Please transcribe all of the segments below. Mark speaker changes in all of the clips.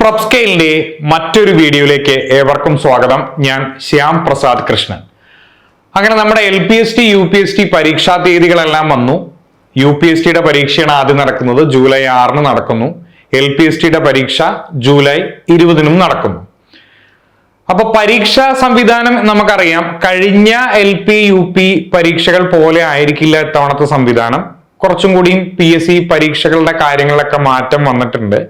Speaker 1: പ്രൊപ്സ്കെയിലിന്റെ മറ്റൊരു വീഡിയോയിലേക്ക് ഏവർക്കും സ്വാഗതം. ഞാൻ ശ്യാം പ്രസാദ് കൃഷ്ണൻ. അങ്ങനെ നമ്മുടെ L P S T U P S T പരീക്ഷാ തീയതികളെല്ലാം വന്നു. യു പി എസ് ടിയുടെ പരീക്ഷയാണ് ആദ്യം നടക്കുന്നത്. ജൂലൈ ആറിന് നടക്കുന്നു. എൽ പി എസ് ടിയുടെ പരീക്ഷ ജൂലൈ ഇരുപതിനും നടക്കുന്നു. അപ്പൊ പരീക്ഷാ സംവിധാനം നമുക്കറിയാം. കഴിഞ്ഞ എൽ പി യു പി പരീക്ഷകൾ പോലെ ആയിരിക്കില്ല ഇത്തവണത്തെ സംവിധാനം. കുറച്ചും കൂടിയും പി എസ് സി പരീക്ഷകളുടെ കാര്യങ്ങളിലൊക്കെ മാറ്റം വന്നിട്ടുണ്ട്.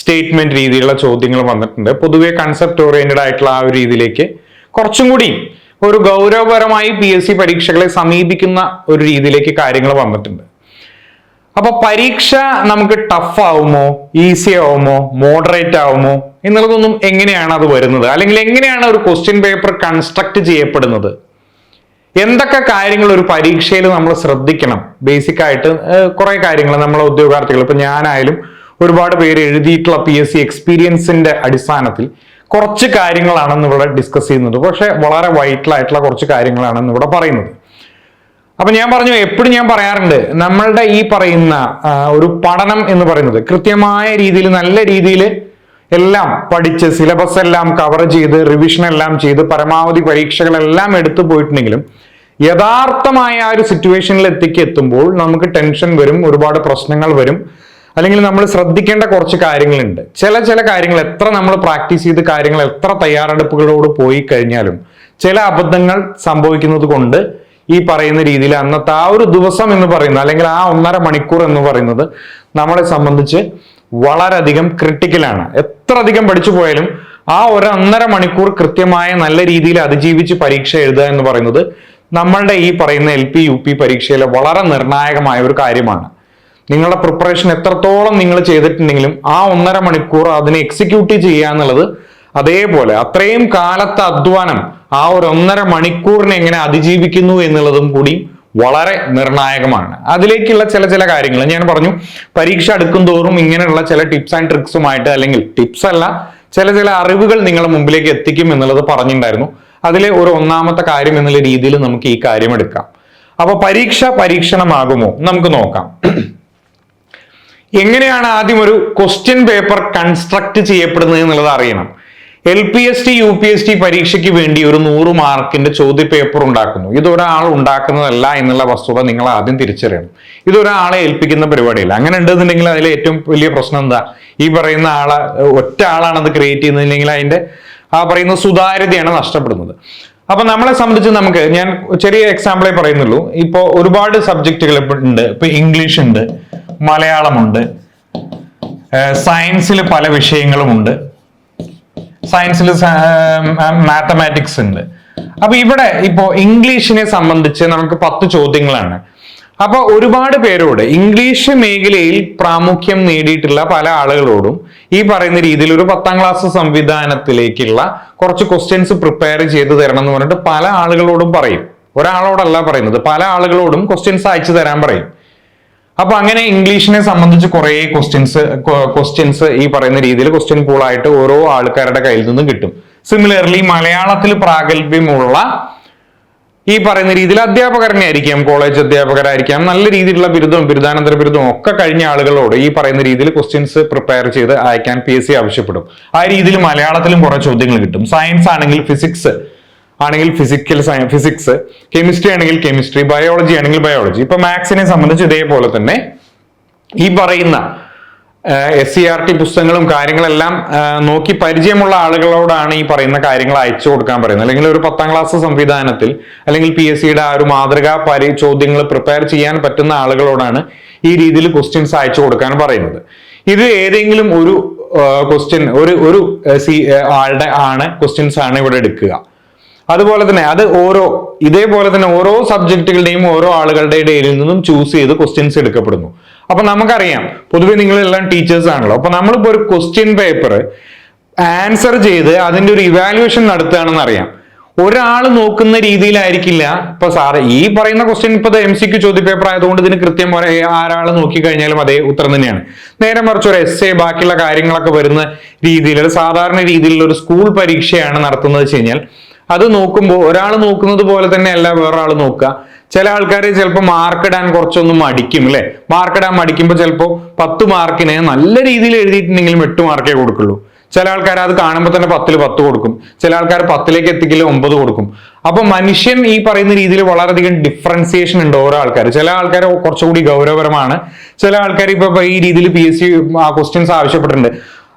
Speaker 1: സ്റ്റേറ്റ്മെന്റ് രീതിയിലുള്ള ചോദ്യങ്ങൾ വന്നിട്ടുണ്ട്. പൊതുവെ കൺസെപ്റ്റ് ഓറിയന്റഡ് ആയിട്ടുള്ള ആ ഒരു രീതിയിലേക്ക് കുറച്ചും കൂടി ഒരു ഗൗരവപരമായി പി എസ് സി പരീക്ഷകളെ സമീപിക്കുന്ന ഒരു രീതിയിലേക്ക് കാര്യങ്ങൾ വന്നിട്ടുണ്ട്. അപ്പൊ പരീക്ഷ നമുക്ക് ടഫ് ആവുമോ ഈസി ആവുമോ മോഡറേറ്റ് ആവുമോ എന്നുള്ളതൊന്നും എങ്ങനെയാണ് അത് വരുന്നത്? അല്ലെങ്കിൽ എങ്ങനെയാണ് ഒരു ക്വസ്റ്റ്യൻ പേപ്പർ കൺസ്ട്രക്ട് ചെയ്യപ്പെടുന്നത്? എന്തൊക്കെ കാര്യങ്ങൾ ഒരു പരീക്ഷയിൽ നമ്മൾ ശ്രദ്ധിക്കണം? ബേസിക് ആയിട്ട് കുറെ കാര്യങ്ങൾ നമ്മളെ ഉദ്യോഗാർത്ഥികൾ ഇപ്പൊ ഞാനായാലും ഒരുപാട് പേര് എഴുതിയിട്ടുള്ള പി എസ് സി എക്സ്പീരിയൻസിന്റെ അടിസ്ഥാനത്തിൽ കുറച്ച് കാര്യങ്ങളാണെന്ന് ഇവിടെ ഡിസ്കസ് ചെയ്യുന്നത്. പക്ഷേ വളരെ വൈറ്റൽ ആയിട്ടുള്ള കുറച്ച് കാര്യങ്ങളാണെന്ന് ഇവിടെ പറയുന്നത്. അപ്പൊ ഞാൻ പറഞ്ഞു എപ്പോഴും ഞാൻ പറയാറുണ്ട് നമ്മളുടെ ഈ പറയുന്ന ഒരു പഠനം എന്ന് പറയുന്നത് കൃത്യമായ രീതിയിൽ നല്ല രീതിയിൽ എല്ലാം പഠിച്ച് സിലബസ് എല്ലാം കവർ ചെയ്ത് റിവിഷൻ എല്ലാം ചെയ്ത് പരമാവധി പരീക്ഷകളെല്ലാം എടുത്തു പോയിട്ടുണ്ടെങ്കിലും യഥാർത്ഥമായ ആ ഒരു സിറ്റുവേഷനിൽ എത്തിക്ക് എത്തുമ്പോൾ നമുക്ക് ടെൻഷൻ വരും ഒരുപാട് പ്രശ്നങ്ങൾ വരും. അല്ലെങ്കിൽ നമ്മൾ ശ്രദ്ധിക്കേണ്ട കുറച്ച് കാര്യങ്ങളുണ്ട്. ചില ചില കാര്യങ്ങൾ എത്ര നമ്മൾ പ്രാക്ടീസ് ചെയ്ത് കാര്യങ്ങൾ എത്ര തയ്യാറെടുപ്പുകളോട് പോയി കഴിഞ്ഞാലും ചില അബദ്ധങ്ങൾ സംഭവിക്കുന്നത് കൊണ്ട് ഈ പറയുന്ന രീതിയിൽ അന്നത്തെ ആ ഒരു ദിവസം എന്ന് പറയുന്നത് അല്ലെങ്കിൽ ആ ഒന്നര മണിക്കൂർ എന്ന് പറയുന്നത് നമ്മളെ സംബന്ധിച്ച് വളരെയധികം ക്രിട്ടിക്കലാണ് എത്ര അധികം പഠിച്ചു പോയാലും ആ ഒരു ഒന്നര മണിക്കൂർ കൃത്യമായ നല്ല രീതിയിൽ അതിജീവിച്ച് പരീക്ഷ എഴുതുക എന്ന് പറയുന്നത് നമ്മളുടെ ഈ പറയുന്ന എൽ പി യു പി പരീക്ഷയിലെ വളരെ നിർണായകമായ ഒരു കാര്യമാണ്. നിങ്ങളുടെ പ്രിപ്പറേഷൻ എത്രത്തോളം നിങ്ങൾ ചെയ്തിട്ടുണ്ടെങ്കിലും ആ ഒന്നര മണിക്കൂർ അതിനെ എക്സിക്യൂട്ട് ചെയ്യുക എന്നുള്ളത് അതേപോലെ അത്രയും കാലത്തെ അധ്വാനം ആ ഒരു ഒന്നര മണിക്കൂറിനെ എങ്ങനെ അതിജീവിക്കുന്നു എന്നുള്ളതും കൂടി വളരെ നിർണായകമാണ്. അതിലേക്കുള്ള ചില ചില കാര്യങ്ങൾ ഞാൻ പറഞ്ഞു. പരീക്ഷ അടുക്കും തോറും ഇങ്ങനെയുള്ള ചില ടിപ്സ് ആൻഡ് ട്രിക്സുമായിട്ട് അല്ലെങ്കിൽ ടിപ്സ് അല്ല ചില ചില അറിവുകൾ നിങ്ങളുടെ മുമ്പിലേക്ക് എത്തിക്കും എന്നുള്ളത് പറഞ്ഞിട്ടുണ്ടായിരുന്നു. അതിലെ ഒരു ഒന്നാമത്തെ കാര്യം എന്നുള്ള രീതിയിൽ നമുക്ക് ഈ കാര്യം എടുക്കാം. അപ്പൊ പരീക്ഷ പരീക്ഷണമാകുമോ? നമുക്ക് നോക്കാം. എങ്ങനെയാണ് ആദ്യം ഒരു ക്വസ്റ്റ്യൻ പേപ്പർ കൺസ്ട്രക്ട് ചെയ്യപ്പെടുന്നത് എന്നുള്ളത് അറിയണം. L P S T U P S T പരീക്ഷയ്ക്ക് വേണ്ടി ഒരു നൂറ് മാർക്കിന്റെ ചോദ്യ പേപ്പർ ഉണ്ടാക്കുന്നു. ഇത് ഒരാൾ ഉണ്ടാക്കുന്നതല്ല എന്നുള്ള വസ്തുത നിങ്ങൾ ആദ്യം തിരിച്ചറിയണം. ഇത് ഒരാളെ ഏൽപ്പിക്കുന്ന പരിപാടിയല്ല. അങ്ങനെ ഉണ്ടെന്നുണ്ടെങ്കിൽ അതിലെ ഏറ്റവും വലിയ പ്രശ്നം എന്താ? ഈ പറയുന്ന ആളെ ഒറ്റ ആളാണ് അത് ക്രിയേറ്റ് ചെയ്യുന്നില്ലെങ്കിൽ അതിന്റെ ആ പറയുന്ന സുതാര്യതയാണ് നഷ്ടപ്പെടുന്നത്. അപ്പൊ നമ്മളെ സംബന്ധിച്ച് നമുക്ക് ഞാൻ ചെറിയ എക്സാമ്പിളെ പറയുന്നുള്ളൂ. ഇപ്പോ ഒരുപാട് സബ്ജക്റ്റുകൾ ഉണ്ട്. ഇപ്പൊ ഇംഗ്ലീഷ് ഉണ്ട് മലയാളമുണ്ട് സയൻസിൽ പല വിഷയങ്ങളും ഉണ്ട്. സയൻസിൽ മാത്തമാറ്റിക്സ് ഉണ്ട്. അപ്പൊ ഇവിടെ ഇപ്പോ ഇംഗ്ലീഷിനെ സംബന്ധിച്ച് നമുക്ക് പത്ത് ചോദ്യങ്ങളാണ്. അപ്പൊ ഒരുപാട് പേരോട് ഇംഗ്ലീഷ് മേഖലയിൽ പ്രാമുഖ്യം നേടിയിട്ടുള്ള പല ആളുകളോടും ഈ പറയുന്ന രീതിയിൽ ഒരു പത്താം ക്ലാസ് സംവിധാനത്തിലേക്കുള്ള കുറച്ച് ക്വസ്റ്റ്യൻസ് പ്രിപ്പയർ ചെയ്ത് തരണം എന്ന് പറഞ്ഞിട്ട് പല ആളുകളോടും പറയും. ഒരാളോടല്ല പറയുന്നത്. പല ആളുകളോടും ക്വസ്റ്റ്യൻസ് അയച്ചു തരാൻ പറയും. അപ്പൊ അങ്ങനെ ഇംഗ്ലീഷിനെ സംബന്ധിച്ച് കുറെ ക്വസ്റ്റ്യൻസ് ക്വസ്റ്റ്യൻസ് ഈ പറയുന്ന രീതിയിൽ ക്വസ്റ്റ്യൻ പൂളായിട്ട് ഓരോ ആൾക്കാരുടെ കയ്യിൽ നിന്നും കിട്ടും. സിമിലർലി മലയാളത്തിൽ പ്രാഗൽഭ്യമുള്ള ഈ പറയുന്ന രീതിയിൽ അധ്യാപകരനെ ആയിരിക്കാം കോളേജ് അധ്യാപകരായിരിക്കാം. നല്ല രീതിയിലുള്ള ബിരുദവും ബിരുദാനന്തര ബിരുദവും ഒക്കെ കഴിഞ്ഞ ആളുകളോട് ഈ പറയുന്ന രീതിയിൽ ക്വസ്റ്റ്യൻസ് പ്രിപ്പയർ ചെയ്ത് അയക്കാൻ പി എസ് സി ആവശ്യപ്പെടും. ആ രീതിയിൽ മലയാളത്തിലും കുറെ ചോദ്യങ്ങൾ കിട്ടും. സയൻസ് ആണെങ്കിൽ ഫിസിക്സ് ആണെങ്കിൽ ഫിസിക്കൽ സയൻസ് ഫിസിക്സ് കെമിസ്ട്രി ആണെങ്കിൽ കെമിസ്ട്രി ബയോളജി ആണെങ്കിൽ ബയോളജി ഇപ്പൊ മാത്സിനെ സംബന്ധിച്ച് ഇതേപോലെ തന്നെ ഈ പറയുന്ന എസ് സി ആർ ടി പുസ്തകങ്ങളും കാര്യങ്ങളെല്ലാം നോക്കി പരിചയമുള്ള ആളുകളോടാണ് ഈ പറയുന്ന കാര്യങ്ങൾ അയച്ചു കൊടുക്കാൻ പറയുന്നത്. അല്ലെങ്കിൽ ഒരു പത്താം ക്ലാസ് സംവിധാനത്തിൽ അല്ലെങ്കിൽ പി എസ് സിയുടെ ആ ഒരു മാതൃകാ പരി ചോദ്യങ്ങൾ പ്രിപ്പയർ ചെയ്യാൻ പറ്റുന്ന ആളുകളോടാണ് ഈ രീതിയിൽ ക്വസ്റ്റ്യൻസ് അയച്ചു കൊടുക്കാൻ പറയുന്നത്. ഇത് ഏതെങ്കിലും ഒരു ക്വസ്റ്റ്യൻ ഒരു ഒരു സി ആളുടെ ആണ് ക്വസ്റ്റ്യൻസ് ആണ് ഇവിടെ എടുക്കുക. അതുപോലെ തന്നെ അത് ഓരോ ഇതേപോലെ തന്നെ ഓരോ സബ്ജക്റ്റുകളുടെയും ഓരോ ആളുകളുടെ ഇടയിൽ നിന്നും ചൂസ് ചെയ്ത് ക്വസ്റ്റ്യൻസ് എടുക്കപ്പെടുന്നു. അപ്പൊ നമുക്കറിയാം. പൊതുവെ നിങ്ങളെല്ലാം ടീച്ചേഴ്സ് ആണല്ലോ. അപ്പൊ നമ്മളിപ്പോ ഒരു ക്വസ്റ്റ്യൻ പേപ്പർ ആൻസർ ചെയ്ത് അതിന്റെ ഒരു ഇവാലുവേഷൻ നടത്തുകയാണെന്ന് അറിയാം. ഒരാൾ നോക്കുന്ന രീതിയിലായിരിക്കില്ല. ഇപ്പൊ സാറ് ഈ പറയുന്ന ക്വസ്റ്റ്യൻ ഇപ്പൊ എം സി ക്യു ചോദ്യ പേപ്പർ ആയതുകൊണ്ട് ഇതിന് കൃത്യം പോലെ ആരാൾ നോക്കി കഴിഞ്ഞാലും അതേ ഉത്തരം തന്നെയാണ്. നേരെ മറിച്ച് ഒരു എസ് എ ബാക്കിയുള്ള കാര്യങ്ങളൊക്കെ വരുന്ന രീതിയിൽ സാധാരണ രീതിയിലുള്ള ഒരു സ്കൂൾ പരീക്ഷയാണ് നടത്തുന്നത് വെച്ച് കഴിഞ്ഞാൽ അത് നോക്കുമ്പോൾ ഒരാൾ നോക്കുന്നത് പോലെ തന്നെ അല്ല വേറൊരാൾ നോക്കുക. ചില ആൾക്കാർ ചിലപ്പോൾ മാർക്ക് ഇടാൻ കുറച്ചൊന്ന് മടിക്കും അല്ലെ? മാർക്ക് ഇടാൻ മടിക്കുമ്പോൾ ചിലപ്പോൾ പത്ത് മാർക്കിന് നല്ല രീതിയിൽ എഴുതിയിട്ടുണ്ടെങ്കിലും എട്ട് മാർക്കേ കൊടുക്കുള്ളൂ. ചില ആൾക്കാർ അത് കാണുമ്പോൾ തന്നെ പത്തിൽ പത്ത് കൊടുക്കും. ചില ആൾക്കാർ പത്തിലേക്ക് എത്തിക്കില്ല ഒമ്പത് കൊടുക്കും. അപ്പൊ മനുഷ്യൻ ഈ പറയുന്ന രീതിയിൽ വളരെയധികം ഡിഫറൻസിയേഷൻ ഉണ്ട് ഓരോ ആൾക്കാർ ചില ആൾക്കാർ കുറച്ചുകൂടി ഗൗരവപരമാണ്. ചില ആൾക്കാർ ഇപ്പൊ ഈ രീതിയിൽ പി എസ് സി ക്വസ്റ്റ്യൻസ് ആവശ്യപ്പെട്ടിട്ടുണ്ട്.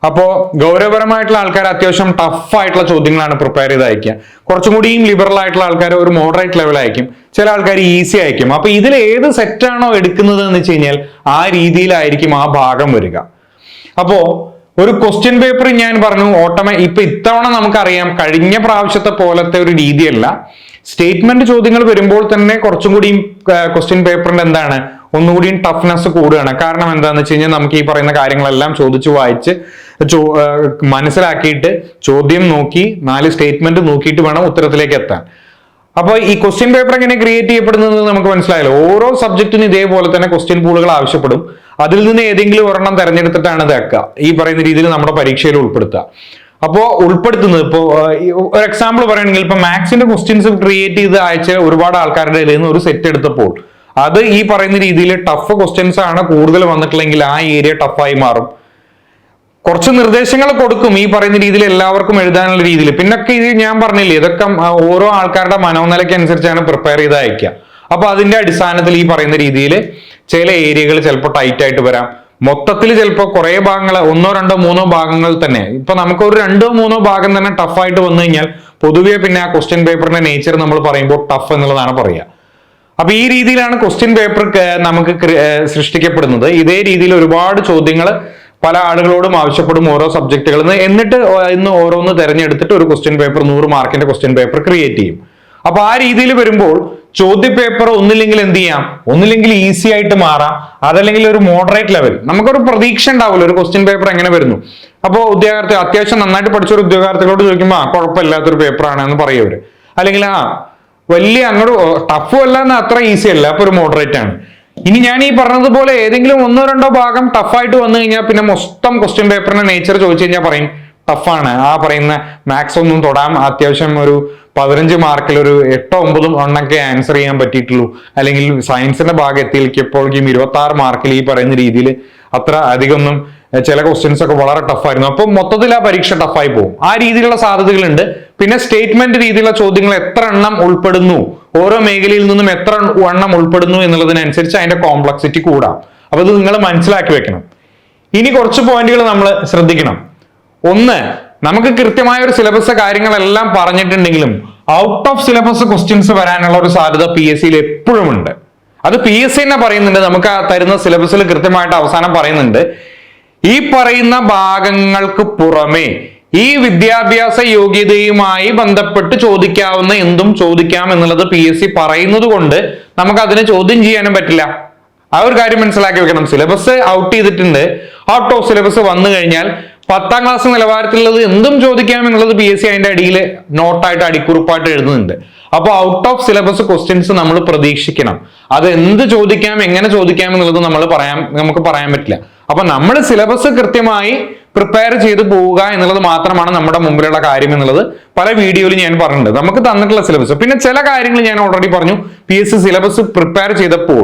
Speaker 1: അപ്പോ ഗൗരവപരമായിട്ടുള്ള ആൾക്കാർ അത്യാവശ്യം ടഫ് ആയിട്ടുള്ള ചോദ്യങ്ങളാണ് പ്രിപ്പയർ ചെയ്ത് അയക്കുക കുറച്ചും കൂടിയും ലിബറൽ ആയിട്ടുള്ള ആൾക്കാർ ഒരു മോഡറേറ്റ് ലെവൽ അയക്കും ചില ആൾക്കാർ ഈസി അയക്കും അപ്പൊ ഇതിൽ ഏത് സെറ്റാണോ എടുക്കുന്നത് എന്ന് വെച്ച് കഴിഞ്ഞാൽ ആ രീതിയിലായിരിക്കും ആ ഭാഗം വരിക. അപ്പോ ഒരു ക്വസ്റ്റ്യൻ പേപ്പർ ഞാൻ പറഞ്ഞു ഓട്ടോമ ഇപ്പൊ ഇത്തവണ നമുക്കറിയാം കഴിഞ്ഞ പ്രാവശ്യത്തെ പോലത്തെ ഒരു രീതിയല്ല. സ്റ്റേറ്റ്മെന്റ് ചോദ്യങ്ങൾ വരുമ്പോൾ തന്നെ കുറച്ചും കൂടിയും ക്വസ്റ്റ്യൻ പേപ്പറിന്റെ എന്താണ് ഒന്നുകൂടിയും ടഫ്നെസ് കൂടുകയാണ്. കാരണം എന്താണെന്ന് വെച്ച് കഴിഞ്ഞാൽ നമുക്ക് ഈ പറയുന്ന കാര്യങ്ങളെല്ലാം ചോദിച്ചു വായിച്ച് മനസ്സിലാക്കിയിട്ട് ചോദ്യം നോക്കി നാല് സ്റ്റേറ്റ്മെന്റ് നോക്കിയിട്ട് വേണം ഉത്തരത്തിലേക്ക് എത്താൻ. അപ്പോൾ ഈ ക്വസ്റ്റ്യൻ പേപ്പർ എങ്ങനെ ക്രിയേറ്റ് ചെയ്യപ്പെടുന്നത് നമുക്ക് മനസ്സിലായല്ലോ. ഓരോ സബ്ജക്റ്റിനും ഇതേപോലെ തന്നെ ക്വസ്റ്റ്യൻ പൂളുകൾ ആവശ്യപ്പെടും. അതിൽ നിന്ന് ഏതെങ്കിലും ഒരെണ്ണം തിരഞ്ഞെടുത്തിട്ടാണ് ഇതാക്കുക ഈ പറയുന്ന രീതിയിൽ നമ്മുടെ പരീക്ഷയിൽ ഉൾപ്പെടുത്തുക. അപ്പോൾ ഉൾപ്പെടുത്തുന്നത് ഇപ്പോൾ ഒരു എക്സാമ്പിൾ പറയുകയാണെങ്കിൽ ഇപ്പൊ മാത്സിന്റെ ക്വസ്റ്റ്യൻസ് ക്രിയേറ്റ് ചെയ്ത് അയച്ച ഒരുപാട് ആൾക്കാരുടെ ഇടയിൽ നിന്ന് ഒരു സെറ്റ് എടുത്തപ്പോൾ അത് ഈ പറയുന്ന രീതിയിൽ ടഫ് ക്വസ്റ്റ്യൻസ് ആണ് കൂടുതൽ വന്നിട്ടുള്ളെങ്കിൽ ആ ഏരിയ ടഫായി മാറും. കുറച്ച് നിർദ്ദേശങ്ങൾ കൊടുക്കും ഈ പറയുന്ന രീതിയിൽ എല്ലാവർക്കും എഴുതാനുള്ള രീതിയിൽ. പിന്നൊക്കെ ഇത് ഞാൻ പറഞ്ഞില്ലേ ഇതൊക്കെ ഓരോ ആൾക്കാരുടെ മനോനിലയ്ക്ക് അനുസരിച്ചാണ് പ്രിപ്പയർ ചെയ്ത് അയക്കുക അപ്പൊ അതിന്റെ അടിസ്ഥാനത്തിൽ ഈ പറയുന്ന രീതിയിൽ ചില ഏരിയകൾ ചിലപ്പോൾ ടൈറ്റ് ആയിട്ട് വരാം. മൊത്തത്തിൽ ചിലപ്പോൾ കുറെ ഭാഗങ്ങൾ ഒന്നോ രണ്ടോ മൂന്നോ ഭാഗങ്ങൾ തന്നെ. ഇപ്പൊ നമുക്ക് ഒരു രണ്ടോ മൂന്നോ ഭാഗം തന്നെ ടഫായിട്ട് വന്നു കഴിഞ്ഞാൽ പൊതുവെ പിന്നെ ആ ക്വസ്റ്റ്യൻ പേപ്പറിന്റെ നേച്ചർ നമ്മൾ പറയുമ്പോൾ ടഫ് എന്നുള്ളതാണ് പറയുക. അപ്പൊ ഈ രീതിയിലാണ് ക്വസ്റ്റ്യൻ പേപ്പർ നമുക്ക് സൃഷ്ടിക്കപ്പെടുന്നത്. ഇതേ രീതിയിൽ ഒരുപാട് ചോദ്യങ്ങൾ പല ആളുകളോടും ആവശ്യപ്പെടും ഓരോ സബ്ജക്റ്റുകളിൽ നിന്ന് എന്നിട്ട് ഇന്ന് ഓരോന്ന് തെരഞ്ഞെടുത്തിട്ട് ഒരു ക്വസ്റ്റ്യൻ പേപ്പർ നൂറ് മാർക്കിന്റെ ക്വസ്റ്റ്യൻ പേപ്പർ ക്രിയേറ്റ് ചെയ്യും. അപ്പൊ ആ രീതിയിൽ വരുമ്പോൾ ചോദ്യ പേപ്പർ ഒന്നില്ലെങ്കിൽ എന്ത് ചെയ്യാം? ഒന്നില്ലെങ്കിൽ ഈസി ആയിട്ട് മാറാം. അതല്ലെങ്കിൽ ഒരു മോഡറേറ്റ് ലെവൽ നമുക്കൊരു പ്രതീക്ഷ ഉണ്ടാവില്ല ഒരു ക്വസ്റ്റ്യൻ പേപ്പർ എങ്ങനെ വരുന്നു. അപ്പോൾ ഉദ്യോഗാർത്ഥി അത്യാവശ്യം നന്നായിട്ട് പഠിച്ച ഒരു ഉദ്യോഗാർത്ഥികളോട് ചോദിക്കുമ്പോൾ ആ കുഴപ്പമില്ലാത്തൊരു പേപ്പറാണ് എന്ന് പറയവര് അല്ലെങ്കിൽ ആ വലിയ അങ്ങോട്ട് ടഫ് അല്ല എന്ന് അത്ര ഈസി അല്ല അപ്പൊ ഒരു മോഡറേറ്റ് ആണ്. ഇനി ഞാൻ ഈ പറഞ്ഞതുപോലെ ഏതെങ്കിലും ഒന്നോ രണ്ടോ ഭാഗം ടഫായിട്ട് വന്നു കഴിഞ്ഞാൽ പിന്നെ മൊത്തം ക്വസ്റ്റ്യൻ പേപ്പറിന്റെ നേച്ചർ ചോദിച്ചു കഴിഞ്ഞാൽ പറയും ടഫാണ് ആ പറയുന്ന മാത്സ് ഒന്നും തൊടാം. അത്യാവശ്യം ഒരു പതിനഞ്ച് മാർക്കിൽ ഒരു എട്ടോ ഒമ്പതും എണ്ണൊക്കെ ആൻസർ ചെയ്യാൻ പറ്റിയിട്ടുള്ളൂ. അല്ലെങ്കിൽ സയൻസിന്റെ ഭാഗം എത്തിയപ്പോഴേക്കും ഇരുപത്തി ആറ് മാർക്കിൽ ഈ പറയുന്ന രീതിയിൽ അത്ര അധികമൊന്നും ചില ക്വസ്റ്റ്യൻസ് ഒക്കെ വളരെ ടഫായിരുന്നു അപ്പൊ മൊത്തത്തിൽ ആ പരീക്ഷ ടഫായി പോകും. ആ രീതിയിലുള്ള സാധ്യതകളുണ്ട്. പിന്നെ സ്റ്റേറ്റ്മെന്റ് രീതിയിലുള്ള ചോദ്യങ്ങൾ എത്ര എണ്ണം ഉൾപ്പെടുന്നു? ഓരോ മേഖലയിൽ നിന്നും എത്ര എണ്ണം ഉൾപ്പെടുന്നു എന്നുള്ളതിനനുസരിച്ച് അതിന്റെ കോംപ്ലക്സിറ്റി കൂടാം. അപ്പൊ ഇത് നിങ്ങൾ മനസ്സിലാക്കി വെക്കണം. ഇനി കുറച്ച് പോയിന്റുകൾ നമ്മൾ ശ്രദ്ധിക്കണം. ഒന്ന് നമുക്ക് കൃത്യമായ ഒരു സിലബസ് കാര്യങ്ങളെല്ലാം പറഞ്ഞിട്ടുണ്ടെങ്കിലും ഔട്ട് ഓഫ് സിലബസ് ക്വസ്റ്റ്യൻസ് വരാനുള്ള ഒരു സാധ്യത പി എസ് സിയിൽ എപ്പോഴും ഉണ്ട്. അത് പി എസ് സി തന്നെ പറയുന്നുണ്ട്. നമുക്ക് തരുന്ന സിലബസിൽ കൃത്യമായിട്ട് അവസാനം പറയുന്നുണ്ട്. ഈ പറയുന്ന ഭാഗങ്ങൾക്ക് പുറമെ ഈ വിദ്യാഭ്യാസ യോഗ്യതയുമായി ബന്ധപ്പെട്ട് ചോദിക്കാവുന്ന എന്തും ചോദിക്കാം എന്നുള്ളത് പി എസ് സി പറയുന്നത് കൊണ്ട് നമുക്ക് അതിനെ ചോദ്യം ചെയ്യാനും പറ്റില്ല. ആ ഒരു കാര്യം മനസ്സിലാക്കി വെക്കണം. സിലബസ് ഔട്ട് ചെയ്തിട്ടുണ്ട്. ഔട്ട് ഓഫ് സിലബസ് വന്നു കഴിഞ്ഞാൽ പത്താം ക്ലാസ് നിലവാരത്തിലുള്ളത് എന്തും ചോദിക്കാം എന്നുള്ളത് പി എസ് സി അതിന്റെ അടിയിൽ നോട്ടായിട്ട് അടിക്കുറിപ്പായിട്ട് എഴുതുന്നുണ്ട്. അപ്പോൾ ഔട്ട് ഓഫ് സിലബസ് ക്വസ്റ്റ്യൻസ് നമ്മൾ പ്രതീക്ഷിക്കണം. അത് എന്ത് ചോദിക്കാം എങ്ങനെ ചോദിക്കാം എന്നുള്ളത് നമ്മൾ പറയാൻ നമുക്ക് പറയാൻ പറ്റില്ല. അപ്പൊ നമ്മൾ സിലബസ് കൃത്യമായി പ്രിപ്പയർ ചെയ്ത് പോവുക എന്നുള്ളത് മാത്രമാണ് നമ്മുടെ മുമ്പിലുള്ള കാര്യം എന്നുള്ളത് പല വീഡിയോയിൽ ഞാൻ പറഞ്ഞിട്ടുണ്ട്. നമുക്ക് തന്നിട്ടുള്ള സിലബസ് പിന്നെ ചില കാര്യങ്ങൾ ഞാൻ ഓൾറെഡി പറഞ്ഞു. പി എസ് സിലബസ് പ്രിപ്പയർ ചെയ്തപ്പോൾ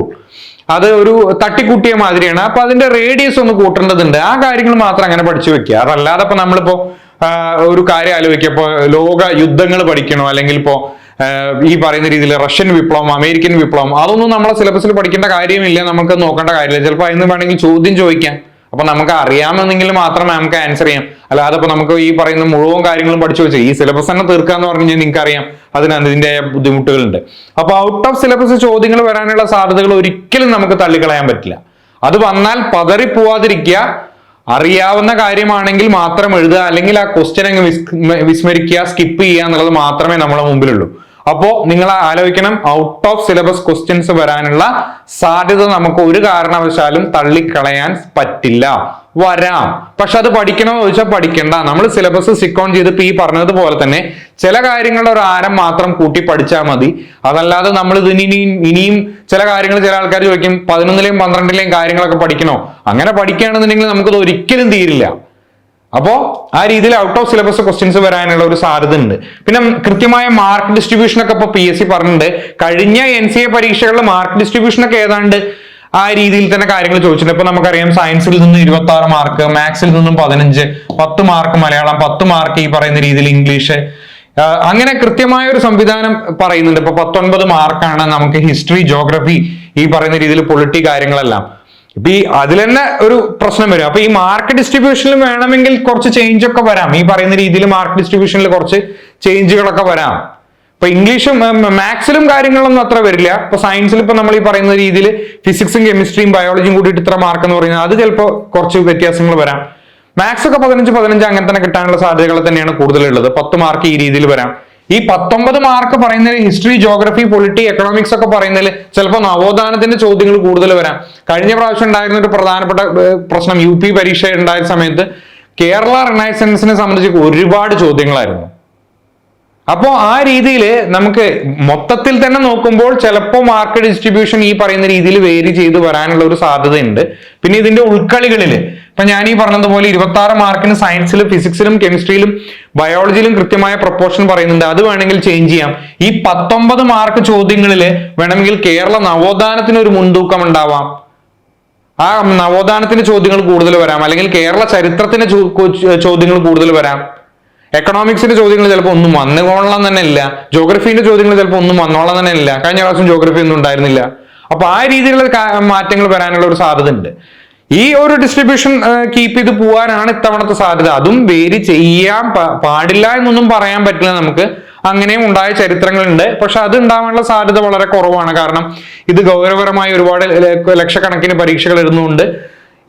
Speaker 1: അത് ഒരു തട്ടിക്കൂട്ടിയ മാതിരിയാണ്. അപ്പൊ അതിന്റെ റേഡിയസ് ഒന്ന് കൂട്ടേണ്ടതുണ്ട്. ആ കാര്യങ്ങൾ മാത്രം അങ്ങനെ പഠിച്ചു വെക്കുക. അതല്ലാതെ ഇപ്പൊ നമ്മളിപ്പോ ഒരു കാര്യം ആലോചിക്കുക. ഇപ്പൊ ലോക യുദ്ധങ്ങൾ പഠിക്കണോ? അല്ലെങ്കിൽ ഇപ്പോ ഈ പറയുന്ന രീതിയിൽ റഷ്യൻ വിപ്ലവം അമേരിക്കൻ വിപ്ലവം അതൊന്നും നമ്മളെ സിലബസിൽ പഠിക്കേണ്ട കാര്യമില്ല. നമുക്ക് നോക്കേണ്ട കാര്യമില്ല. ചിലപ്പോൾ അതിന് വേണമെങ്കിൽ ചോദ്യം ചോദിക്കാം. അപ്പൊ നമുക്ക് അറിയാമെന്നെങ്കിൽ മാത്രം നമുക്ക് ആൻസർ ചെയ്യാം. അല്ലാതെ ഇപ്പൊ നമുക്ക് ഈ പറയുന്ന മുഴുവൻ കാര്യങ്ങളും പഠിച്ചു വെച്ചാൽ ഈ സിലബസ് തന്നെ തീർക്കാന്ന് പറഞ്ഞു കഴിഞ്ഞാൽ നിങ്ങൾക്ക് അറിയാം അതിന് അതിന്റെ ബുദ്ധിമുട്ടുകളുണ്ട്. അപ്പൊ ഔട്ട് ഓഫ് സിലബസ് ചോദ്യങ്ങൾ വരാനുള്ള സാധ്യതകൾ ഒരിക്കലും നമുക്ക് തള്ളിക്കളയാൻ പറ്റില്ല. അത് വന്നാൽ പതറി പോവാതിരിക്കുക അറിയാവുന്ന കാര്യമാണെങ്കിൽ മാത്രം എഴുതുക. അല്ലെങ്കിൽ ആ ക്വസ്റ്റ്യൻ അങ്ങ് വിസ്- വിസ്മരിക്കുക സ്കിപ്പ് ചെയ്യുക എന്നുള്ളത് മാത്രമേ നമ്മളെ മുമ്പിലുള്ളൂ. അപ്പോ നിങ്ങൾ ആലോചിക്കണം ഔട്ട് ഓഫ് സിലബസ് ക്വസ്റ്റ്യൻസ് വരാനുള്ള സാധ്യത നമുക്ക് ഒരു കാരണവശാലും തള്ളിക്കളയാൻ പറ്റില്ല. വരാം. പക്ഷെ അത് പഠിക്കണമെന്ന് ചോദിച്ചാൽ പഠിക്കണ്ട. നമ്മൾ സിലബസ് സിക്കോൺ ചെയ്ത് പി ഈ പറഞ്ഞതുപോലെ തന്നെ ചില കാര്യങ്ങളുടെ ഒരു ആരം മാത്രം കൂട്ടി പഠിച്ചാൽ മതി. അതല്ലാതെ നമ്മൾ ഇതിന് ഇനിയും ഇനിയും ചില കാര്യങ്ങൾ ചില ആൾക്കാർ ചോദിക്കും പതിനൊന്നിലെയും പന്ത്രണ്ടിലെയും കാര്യങ്ങളൊക്കെ പഠിക്കണോ? അങ്ങനെ പഠിക്കുകയാണെന്നുണ്ടെങ്കിൽ നമുക്കത് ഒരിക്കലും തീരില്ല. അപ്പോ ആ രീതിയിൽ ഔട്ട് ഓഫ് സിലബസ് ക്വസ്റ്റ്യൻസ് വരാനുള്ള ഒരു സാധ്യത ഉണ്ട്. പിന്നെ കൃത്യമായ മാർക്ക് ഡിസ്ട്രിബ്യൂഷൻ ഒക്കെ ഇപ്പൊ പി എസ് സി പറഞ്ഞിട്ടുണ്ട്. കഴിഞ്ഞ എൻ സി എ പരീക്ഷകളിൽ മാർക്ക് ഡിസ്ട്രിബ്യൂഷൻ ഒക്കെ ഏതാണ്ട് ആ രീതിയിൽ തന്നെ കാര്യങ്ങൾ ചോദിച്ചിട്ടുണ്ട്. ഇപ്പൊ നമുക്കറിയാം സയൻസിൽ നിന്ന് ഇരുപത്തി ആറ് മാർക്ക് മാത്സിൽ നിന്നും പതിനഞ്ച് പത്ത് മാർക്ക് മലയാളം പത്ത് മാർക്ക് ഈ പറയുന്ന രീതിയിൽ ഇംഗ്ലീഷ് അങ്ങനെ കൃത്യമായ ഒരു സംവിധാനം പറയുന്നുണ്ട്. ഇപ്പൊ പത്തൊൻപത് മാർക്കാണ് നമുക്ക് ഹിസ്റ്ററി ജോഗ്രഫി ഈ പറയുന്ന രീതിയിൽ പൊളിറ്റി കാര്യങ്ങളെല്ലാം. ഇപ്പൊ ഈ അതിൽ തന്നെ ഒരു പ്രശ്നം വരും. അപ്പൊ ഈ മാർക്ക് ഡിസ്ട്രിബ്യൂഷനിൽ വേണമെങ്കിൽ കുറച്ച് ചേഞ്ച് ഒക്കെ വരാം. ഈ പറയുന്ന രീതിയിൽ മാർക്ക് ഡിസ്ട്രിബ്യൂഷനിൽ കുറച്ച് ചേഞ്ചുകളൊക്കെ വരാം. ഇപ്പൊ ഇംഗ്ലീഷും മാത്സിലും കാര്യങ്ങളൊന്നും അത്ര വരില്ല. ഇപ്പൊ സയൻസിൽ ഇപ്പൊ നമ്മൾ ഈ പറയുന്ന രീതിയിൽ ഫിസിക്സും കെമിസ്ട്രിയും ബയോളജിയും കൂടിയിട്ട് ഇത്ര മാർക്ക് എന്ന് പറയുന്നത് അത് ചിലപ്പോൾ കുറച്ച് വ്യത്യാസങ്ങൾ വരാം. മാത്സ് ഒക്കെ പതിനഞ്ച് പതിനഞ്ച് അങ്ങനെ തന്നെ കിട്ടാനുള്ള സാധ്യതകൾ തന്നെയാണ് കൂടുതലുള്ളത്. പത്ത് മാർക്ക് ഈ രീതിയിൽ വരാം. ഈ പത്തൊമ്പത് മാർക്ക് പറയുന്നതിൽ ഹിസ്റ്ററി ജോഗ്രഫി പൊളിറ്റി എക്കണോമിക്സ് ഒക്കെ പറയുന്നതിൽ ചിലപ്പോൾ നവോത്ഥാനത്തിന്റെ ചോദ്യങ്ങൾ കൂടുതൽ വരാം. കഴിഞ്ഞ പ്രാവശ്യം ഉണ്ടായിരുന്ന ഒരു പ്രധാനപ്പെട്ട പ്രശ്നം യു പി പരീക്ഷ ഉണ്ടായ സമയത്ത് കേരള റിനൈസൻസിനെ സംബന്ധിച്ച് ഒരുപാട് ചോദ്യങ്ങളായിരുന്നു. അപ്പോൾ ആ രീതിയിൽ നമുക്ക് മൊത്തത്തിൽ തന്നെ നോക്കുമ്പോൾ ചിലപ്പോൾ മാർക്കറ്റ് ഡിസ്ട്രിബ്യൂഷൻ ഈ പറയുന്ന രീതിയിൽ വേരി ചെയ്ത് വരാനുള്ള ഒരു സാധ്യതയുണ്ട്. പിന്നെ ഇതിന്റെ ഉൾക്കളികളിൽ ഇപ്പൊ ഞാൻ ഈ പറഞ്ഞതുപോലെ ഇരുപത്തി ആറ് മാർക്കിന് സയൻസിലും ഫിസിക്സിലും കെമിസ്ട്രിയിലും ബയോളജിയിലും കൃത്യമായ പ്രൊപ്പോർഷൻ പറയുന്നുണ്ട്. അത് വേണമെങ്കിൽ ചേഞ്ച് ചെയ്യാം. ഈ പത്തൊമ്പത് മാർക്ക് ചോദ്യങ്ങളിൽ വേണമെങ്കിൽ കേരള നവോത്ഥാനത്തിന് ഒരു മുൻതൂക്കം ഉണ്ടാവാം. ആ നവോത്ഥാനത്തിന്റെ ചോദ്യങ്ങൾ കൂടുതൽ വരാം. അല്ലെങ്കിൽ കേരള ചരിത്രത്തിന്റെ ചോദ്യങ്ങൾ കൂടുതൽ വരാം. എക്കണോമിക്സിന്റെ ചോദ്യങ്ങൾ ചിലപ്പോൾ ഒന്നും വന്നുകൊള്ളാൻ തന്നെ ഇല്ല. ജോഗ്രഫീന്റെ ചോദ്യങ്ങൾ ചിലപ്പോൾ ഒന്നും വന്നോളാൻ തന്നെ ഇല്ല. കഴിഞ്ഞ പ്രാവശ്യം ജോഗ്രഫി ഒന്നും ഉണ്ടായിരുന്നില്ല. അപ്പൊ ആ രീതിയിലുള്ള മാറ്റങ്ങൾ വരാനുള്ള ഒരു സാധ്യത ഉണ്ട്. ഈ ഒരു ഡിസ്ട്രിബ്യൂഷൻ കീപ്പ് ചെയ്ത് പോകാനാണ് ഇത്തവണത്തെ സാധ്യത. അതും വേരി ചെയ്യാൻ പാടില്ല എന്നൊന്നും പറയാൻ പറ്റില്ല നമുക്ക്. അങ്ങനെയും ഉണ്ടായ ചരിത്രങ്ങളുണ്ട്. പക്ഷെ അത് ഉണ്ടാവാനുള്ള സാധ്യത വളരെ കുറവാണ്. കാരണം ഇത് ഗൗരവപരമായി ഒരുപാട് ലക്ഷക്കണക്കിന് പരീക്ഷകൾ എഴുതുന്നുണ്ട്.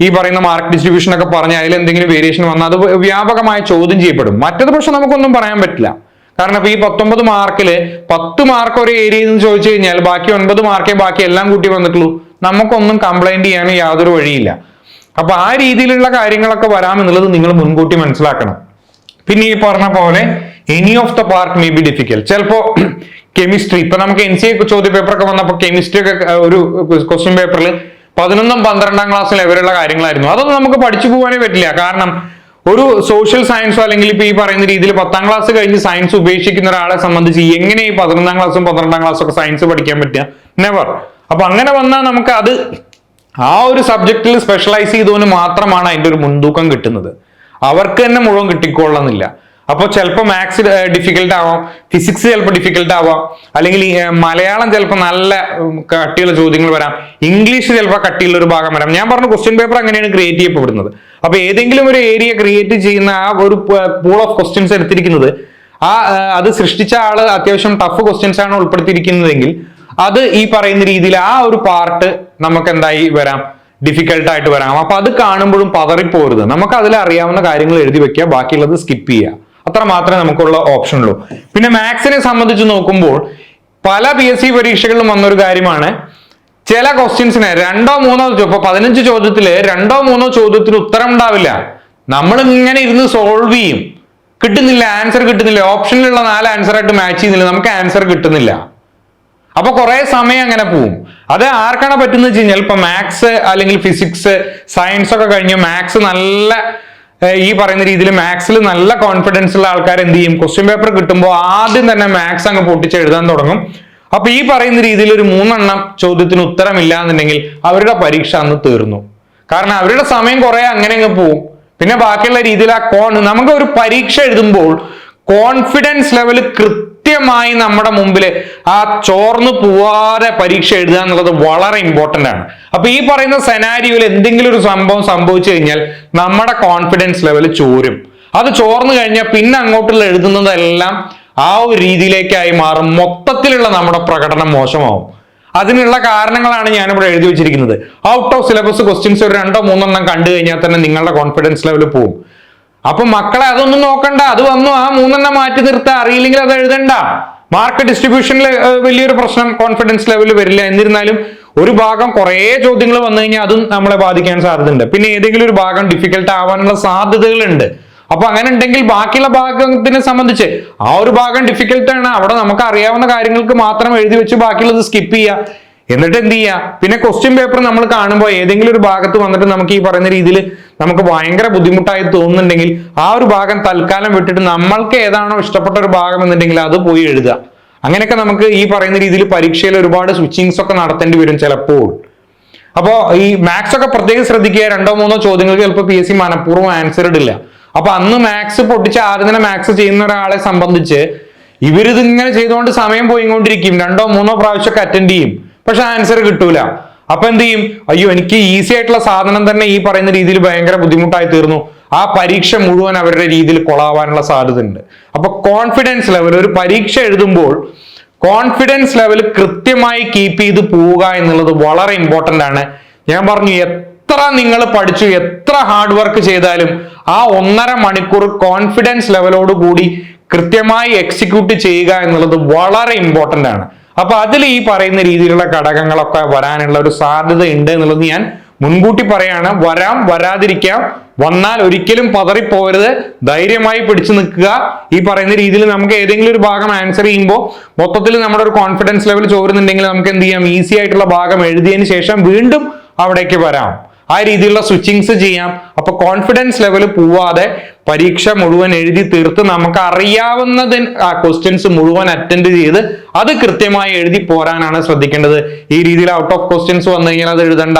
Speaker 1: ഈ പറയുന്ന മാർക്ക് ഡിസ്ട്രിബ്യൂഷൻ ഒക്കെ പറഞ്ഞ അതിൽ എന്തെങ്കിലും വേരിയേഷൻ വന്നാൽ അത് വ്യാപകമായി ചോദ്യം ചെയ്യപ്പെടും. മറ്റത് പക്ഷെ നമുക്കൊന്നും പറയാൻ പറ്റില്ല. കാരണം ഇപ്പൊ ഈ പത്തൊമ്പത് മാർക്കിൽ പത്ത് മാർക്ക് ഒരു ഏരിയയിൽ നിന്ന് ചോദിച്ചു കഴിഞ്ഞാൽ ബാക്കി ഒൻപത് മാർക്കേ ബാക്കി എല്ലാം കൂട്ടി വന്നിട്ടുള്ളൂ. നമുക്കൊന്നും കംപ്ലൈന്റ് ചെയ്യാനും യാതൊരു വഴിയില്ല. അപ്പൊ ആ രീതിയിലുള്ള കാര്യങ്ങളൊക്കെ വരാമെന്നുള്ളത് നിങ്ങൾ മുൻകൂട്ടി മനസ്സിലാക്കണം. പിന്നെ ഈ പറഞ്ഞ പോലെ any of the part may be difficult ചിലപ്പോ കെമിസ്ട്രി ഇപ്പൊ നമുക്ക് എൻ സി എ ചോദ്യ പേപ്പർ ഒക്കെ വന്നപ്പോൾ കെമിസ്ട്രി ഒക്കെ ഒരു ക്വസ്റ്റ്യൻ പേപ്പറിൽ പതിനൊന്നും പന്ത്രണ്ടാം ക്ലാസ്സിൽ ഇവരുള്ള കാര്യങ്ങളായിരുന്നു. അതൊന്നും നമുക്ക് പഠിച്ചു പോകാനേ പറ്റില്ല. കാരണം ഒരു സോഷ്യൽ സയൻസോ അല്ലെങ്കിൽ ഇപ്പൊ ഈ പറയുന്ന രീതിയിൽ പത്താം ക്ലാസ് കഴിഞ്ഞ് സയൻസ് ഉപേക്ഷിക്കുന്ന ഒരാളെ സംബന്ധിച്ച് എങ്ങനെ ഈ പതിനൊന്നാം ക്ലാസ്സും പന്ത്രണ്ടാം ക്ലാസ്സും ഒക്കെ സയൻസ് പഠിക്കാൻ പറ്റുക? നെവർ അപ്പൊ അങ്ങനെ വന്നാൽ നമുക്ക് അത് ആ ഒരു സബ്ജക്റ്റിൽ സ്പെഷ്യലൈസ് ചെയ്തവന് മാത്രമാണ് അതിന്റെ ഒരു മുൻതൂക്കം കിട്ടുന്നത്. അവർക്ക് തന്നെ മുഴുവൻ കിട്ടിക്കൊള്ളുന്നില്ല. അപ്പോൾ ചിലപ്പോൾ മാത്സ് ഡിഫിക്കൽട്ട് ആവാം. ഫിസിക്സ് ചിലപ്പോൾ ഡിഫിക്കൽട്ട് ആവാം. അല്ലെങ്കിൽ മലയാളം ചിലപ്പോൾ നല്ല കട്ടിയുള്ള ചോദ്യങ്ങൾ വരാം. ഇംഗ്ലീഷ് ചിലപ്പോൾ കട്ടിയുള്ള ഒരു ഭാഗം വരാം. ഞാൻ പറഞ്ഞ ക്വസ്റ്റ്യൻ പേപ്പർ അങ്ങനെയാണ് ക്രിയേറ്റ് ചെയ്യപ്പെടുന്നത്. അപ്പോൾ ഏതെങ്കിലും ഒരു ഏരിയ ക്രിയേറ്റ് ചെയ്യുന്ന ആ ഒരു പൂൾ ഓഫ് ക്വസ്റ്റ്യൻസ് എടുത്തിരിക്കുന്നത് ആ അത് സൃഷ്ടിച്ച ആൾ അത്യാവശ്യം ടഫ് ക്വസ്റ്റ്യൻസ് ആണ് ഉൾപ്പെടുത്തിയിരിക്കുന്നതെങ്കിൽ അത് ഈ പറയുന്ന രീതിയിൽ ആ ഒരു പാർട്ട് നമുക്ക് എന്തായി വരാം? ഡിഫിക്കൽട്ട് ആയിട്ട് വരാം. അപ്പൊ അത് കാണുമ്പോഴും പതറിപ്പോരുത്. നമുക്ക് അതിൽ അറിയാവുന്ന കാര്യങ്ങൾ എഴുതി വെക്കുക. ബാക്കിയുള്ളത് സ്കിപ്പ് ചെയ്യുക. അത്ര മാത്രമേ നമുക്കുള്ള ഓപ്ഷൻ ഉള്ളൂ പിന്നെ മാത്സിനെ സംബന്ധിച്ച് നോക്കുമ്പോൾ പല പി എസ് സി പരീക്ഷകളിലും വന്നൊരു കാര്യമാണ്. ചില ക്വസ്റ്റ്യൻസിന് രണ്ടോ മൂന്നോ ഇപ്പൊ പതിനഞ്ച് ചോദ്യത്തിൽ രണ്ടോ മൂന്നോ ചോദ്യത്തിന് ഉത്തരം ഉണ്ടാവില്ല. നമ്മൾ ഇങ്ങനെ ഇരുന്ന് സോൾവ് ചെയ്യും. കിട്ടുന്നില്ല ആൻസർ കിട്ടുന്നില്ല. ഓപ്ഷനിലുള്ള നാല് ആൻസർ ആയിട്ട് മാച്ച് ചെയ്യുന്നില്ല. നമുക്ക് ആൻസർ കിട്ടുന്നില്ല. അപ്പൊ കുറെ സമയം അങ്ങനെ പോവും. അത് ആർക്കാണ് പറ്റുന്നത് വെച്ച് കഴിഞ്ഞാൽ ഇപ്പൊ മാത്സ് അല്ലെങ്കിൽ ഫിസിക്സ് സയൻസ് ഒക്കെ കഴിഞ്ഞ് മാത്സ് നല്ല ഈ പറയുന്ന രീതിയിൽ മാത്സിൽ നല്ല കോൺഫിഡൻസ് ഉള്ള ആൾക്കാർ എന്ത് ചെയ്യും? ക്വസ്റ്റ്യൻ പേപ്പർ കിട്ടുമ്പോൾ ആദ്യം തന്നെ മാത്സ് അങ്ങ് പൊട്ടിച്ച് എഴുതാൻ തുടങ്ങും. അപ്പൊ ഈ പറയുന്ന രീതിയിൽ ഒരു മൂന്നെണ്ണം ചോദ്യത്തിന് ഉത്തരമില്ല എന്നുണ്ടെങ്കിൽ അവരുടെ പരീക്ഷ അന്ന് തീർന്നു. കാരണം അവരുടെ സമയം കുറെ അങ്ങനെ അങ്ങ് പോവും. പിന്നെ ബാക്കിയുള്ള രീതിയിൽ ആ കോൺ നമുക്ക് ഒരു പരീക്ഷ എഴുതുമ്പോൾ കോൺഫിഡൻസ് ലെവൽ കൃത്യമായി നമ്മുടെ മുമ്പിൽ ആ ചോർന്നു പോവാതെ പരീക്ഷ എഴുതുക എന്നുള്ളത് വളരെ ഇമ്പോർട്ടന്റ് ആണ്. അപ്പൊ ഈ പറയുന്ന സെനാരിയോയിൽ എന്തെങ്കിലും ഒരു സംഭവം സംഭവിച്ചു കഴിഞ്ഞാൽ നമ്മുടെ കോൺഫിഡൻസ് ലെവൽ ചോരും. അത് ചോർന്നു കഴിഞ്ഞാൽ പിന്നെ അങ്ങോട്ടുള്ള എഴുതുന്നതെല്ലാം ആ ഒരു രീതിയിലേക്കായി മാറും. മൊത്തത്തിലുള്ള നമ്മുടെ പ്രകടനം മോശമാവും. അതിനുള്ള കാരണങ്ങളാണ് ഞാനിവിടെ എഴുതി വെച്ചിരിക്കുന്നത്. ഔട്ട് ഓഫ് സിലബസ് ക്വസ്റ്റ്യൻസ് ഒരു രണ്ടോ മൂന്നെണ്ണം കണ്ടു കഴിഞ്ഞാൽ തന്നെ നിങ്ങളുടെ കോൺഫിഡൻസ് ലെവൽ പോവും. അപ്പൊ മക്കളെ അതൊന്നും നോക്കണ്ട. അത് വന്നു. ആ മൂന്നെണ്ണം മാറ്റി നിർത്താൻ അറിയില്ലെങ്കിൽ അത് എഴുതണ്ട. മാർക്ക് ഡിസ്ട്രിബ്യൂഷനിൽ വലിയൊരു പ്രശ്നം കോൺഫിഡൻസ് ലെവൽ വരില്ല. എന്നിരുന്നാലും ഒരു ഭാഗം കുറേ ചോദ്യങ്ങൾ വന്നു കഴിഞ്ഞാൽ അതും നമ്മളെ ബാധിക്കാൻ സാധ്യതയുണ്ട്. പിന്നെ ഏതെങ്കിലും ഒരു ഭാഗം ഡിഫിക്കൽട്ട് ആവാനുള്ള സാധ്യതകളുണ്ട്. അപ്പൊ അങ്ങനെ ഉണ്ടെങ്കിൽ ബാക്കിയുള്ള ഭാഗത്തിനെ സംബന്ധിച്ച് ആ ഒരു ഭാഗം ഡിഫിക്കൽട്ടാണ് അവിടെ നമുക്ക് അറിയാവുന്ന കാര്യങ്ങൾക്ക് മാത്രം എഴുതി വെച്ച് ബാക്കിയുള്ളത് സ്കിപ്പ് ചെയ്യുക എന്നിട്ട് എന്ത് ചെയ്യുക പിന്നെ ക്വസ്റ്റ്യൻ പേപ്പർ നമ്മൾ കാണുമ്പോൾ ഏതെങ്കിലും ഒരു ഭാഗത്ത് വന്നിട്ട് നമുക്ക് ഈ പറയുന്ന രീതിയിൽ നമുക്ക് ഭയങ്കര ബുദ്ധിമുട്ടായി തോന്നുന്നുണ്ടെങ്കിൽ ആ ഒരു ഭാഗം തൽക്കാലം വിട്ടിട്ട് നമ്മൾക്ക് ഏതാണോ ഇഷ്ടപ്പെട്ട ഒരു ഭാഗം എന്നുണ്ടെങ്കിൽ അത് പോയി എഴുതുക. അങ്ങനെയൊക്കെ നമുക്ക് ഈ പറയുന്ന രീതിയിൽ പരീക്ഷയിൽ ഒരുപാട് സ്വിച്ചിങ്സ് ഒക്കെ നടത്തേണ്ടി വരും ചിലപ്പോൾ. അപ്പോൾ ഈ മാത്സ് ഒക്കെ പ്രത്യേകം ശ്രദ്ധിക്കുക. രണ്ടോ മൂന്നോ ചോദ്യങ്ങൾക്ക് ചിലപ്പോൾ പി എസ് സി മനഃപൂർവം ആൻസർ ഇടില്ല. അപ്പൊ അന്ന് മാത്സ് പൊട്ടിച്ച് ആദ്യം തന്നെ മാത്സ് ചെയ്യുന്ന ഒരാളെ സംബന്ധിച്ച് ഇവരിത് ഇങ്ങനെ ചെയ്തുകൊണ്ട് സമയം പോയിക്കൊണ്ടിരിക്കും. രണ്ടോ മൂന്നോ പ്രാവശ്യമൊക്കെ അറ്റൻഡ് ചെയ്യും. പക്ഷെ ആൻസർ കിട്ടൂല. അപ്പൊ എന്ത് ചെയ്യും? അയ്യോ എനിക്ക് ഈസി ആയിട്ടുള്ള സാധനം തന്നെ ഈ പറയുന്ന രീതിയിൽ ഭയങ്കര ബുദ്ധിമുട്ടായി തീർന്നു. ആ പരീക്ഷ മുഴുവൻ അവരുടെ രീതിയിൽ കൊളാവാനുള്ള സാധ്യത ഉണ്ട് അപ്പൊ കോൺഫിഡൻസ് ലെവൽ ഒരു പരീക്ഷ എഴുതുമ്പോൾ കോൺഫിഡൻസ് ലെവൽ കൃത്യമായി കീപ്പ് ചെയ്ത് പോവുക എന്നുള്ളത് വളരെ ഇമ്പോർട്ടന്റ് ആണ്. ഞാൻ പറഞ്ഞു എത്ര നിങ്ങൾ പഠിച്ചു എത്ര ഹാർഡ് വർക്ക് ചെയ്താലും ആ ഒന്നര മണിക്കൂർ കോൺഫിഡൻസ് ലെവലോട് കൂടി കൃത്യമായി എക്സിക്യൂട്ട് ചെയ്യുക എന്നുള്ളത് വളരെ ഇമ്പോർട്ടന്റ് ആണ്. അപ്പൊ അതിൽ ഈ പറയുന്ന രീതിയിലുള്ള ഘടകങ്ങളൊക്കെ വരാനുള്ള ഒരു സാധ്യത ഉണ്ട് എന്നുള്ളത് ഞാൻ മുൻകൂട്ടി പറയാണ്. വരാം വരാതിരിക്കാം. വന്നാൽ ഒരിക്കലും പതറിപ്പോരുത് ധൈര്യമായി പിടിച്ചു നിൽക്കുക. ഈ പറയുന്ന രീതിയിൽ നമുക്ക് ഏതെങ്കിലും ഒരു ഭാഗം ആൻസർ ചെയ്യുമ്പോൾ മൊത്തത്തിൽ നമ്മുടെ ഒരു കോൺഫിഡൻസ് ലെവൽ ചോരുന്നുണ്ടെങ്കിൽ നമുക്ക് എന്ത് ചെയ്യാം? ഈസി ആയിട്ടുള്ള ഭാഗം എഴുതിയതിന് ശേഷം വീണ്ടും അവിടേക്ക് വരാം. ആ രീതിയിലുള്ള സ്വിച്ചിങ്സ് ചെയ്യാം. അപ്പൊ കോൺഫിഡൻസ് ലെവൽ പോവാതെ പരീക്ഷ മുഴുവൻ എഴുതി തീർത്ത് നമുക്ക് അറിയാവുന്നതിന് ആ ക്വസ്റ്റ്യൻസ് മുഴുവൻ അറ്റൻഡ് ചെയ്ത് അത് കൃത്യമായി എഴുതി പോരാനാണ് ശ്രദ്ധിക്കേണ്ടത്. ഈ രീതിയിൽ ഔട്ട് ഓഫ് ക്വസ്റ്റ്യൻസ് വന്നു കഴിഞ്ഞാൽ അത് എഴുതണ്ട.